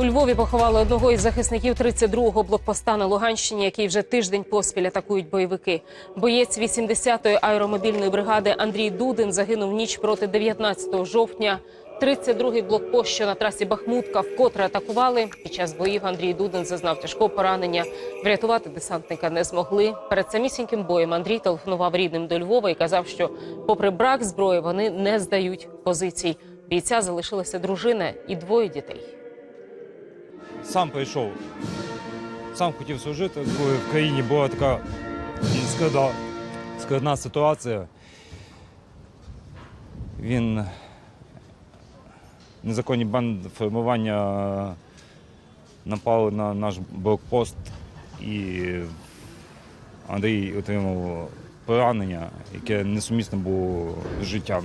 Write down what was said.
У Львові поховали одного із захисників 32-го блокпоста на Луганщині, який вже тиждень поспіль атакують бойовики. Боєць 80-ї аеромобільної бригади Андрій Дудин загинув ніч проти 19 жовтня. 32-й блокпост, що на трасі Бахмутка, вкотре атакували. Під час боїв Андрій Дудин зазнав тяжкого поранення. Врятувати десантника не змогли. Перед самісіньким боєм Андрій телефонував рідним до Львова і казав, що, попри брак зброї, вони не здають позицій. Бійця залишилася дружина і двоє дітей. Сам прийшов. Сам хотів служити, коли в країні була така складна, складна ситуація. Він незаконні бандформування напали на наш блокпост і Андрій отримав поранення, яке несумісне було з життям.